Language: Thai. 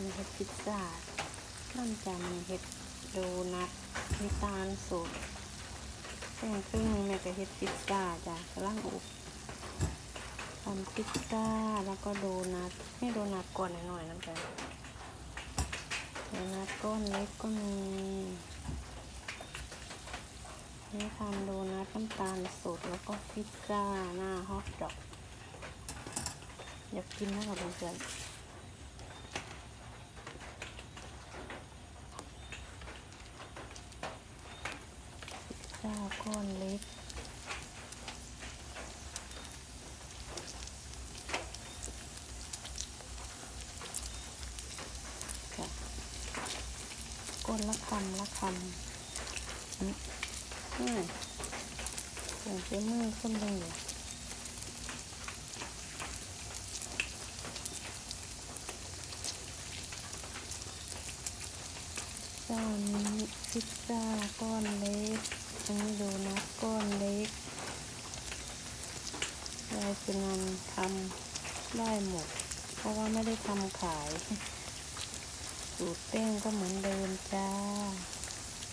มีเห็ดพิซซ่าน้ำจามันเห็ดโดนัทมีตาลสดแป้งครึ่งนึงแม่ก็เห็ดพิซซ่าจ้ะกำลังอบทำพิซซ่าแล้วก็โดนัทให้โดนัทก่อนหน่อยๆน้ำจาโดนัทก้อนเล็กก็มีนี่ทำโดนัทน้ำตาลสดแล้วก็พิซซ่าหน้าฮอทดอกอยากกินนะครับเพื่อน ๆข้าก้อนเล็ก ค่ะก้นละคำละคำอืมอืมส่งเจ้มือขึ้นเลย ซ่านี้พิซซ่าก้อนเล็ก อันนี้โดนัทก้อนเล็กยายสุนันทำได้หมด เพราะว่าไม่ได้ทำขาย สูตรเต้งก็เหมือนเดิมจ้า